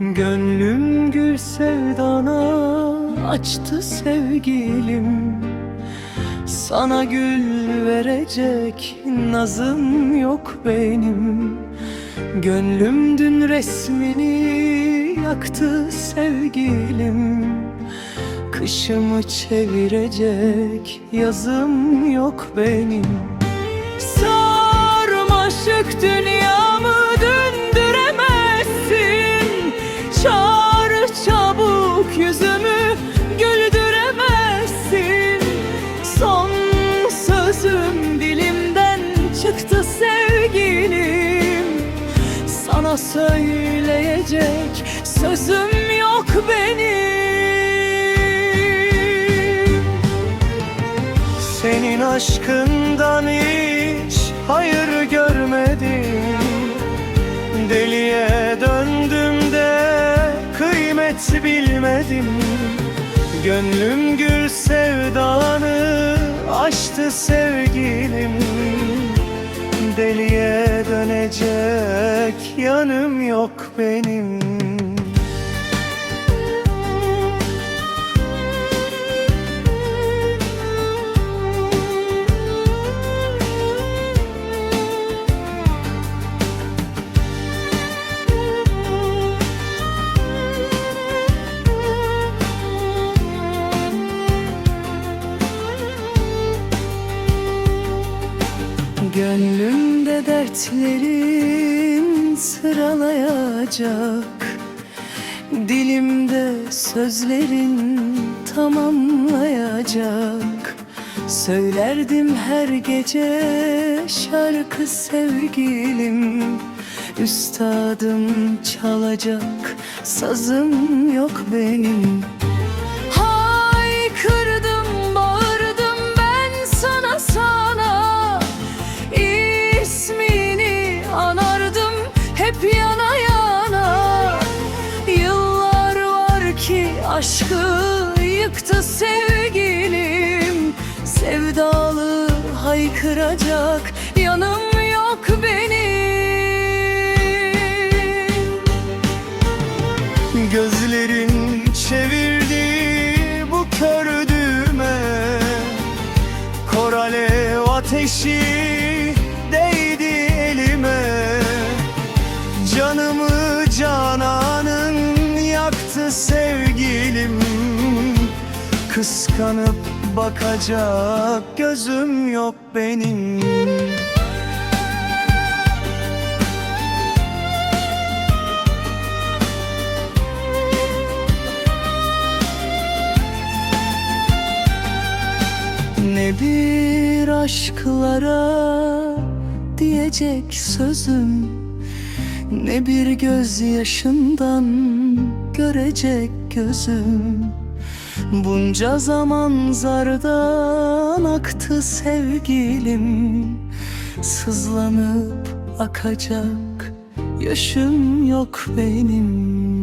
Gönlüm gül sevdana açtı sevgilim. Sana gül verecek nazım yok benim. Gönlüm dün resmini yaktı sevgilim. Kışımı çevirecek yazım yok benim. Sarmaşık dünya Söyleyecek sözüm yok benim. Senin aşkından hiç hayır görmedim. Deliye döndüm de kıymet bilmedim. Gönlüm gül sevdanı açtı sevgilim. Deliye dönecek yanım yok benim Gönlümde dertlerim sıralayacak. Dilimde sözlerin tamamlayacak. Söylerdim her gece şarkı sevgilim. Üstadım çalacak sazım yok benim ki aşkı yıktı sevgilim. Sevdalı haykıracak yanım yok benim. Gözlerin çevirdi bu kör düğme. Kor ateşi Kıskanıp bakacak gözüm yok benim. Ne bir aşklara diyecek sözüm Ne bir gözyaşından görecek gözüm Bunca zaman zardan aktı sevgilim. Sızlanıp akacak yaşım yok benim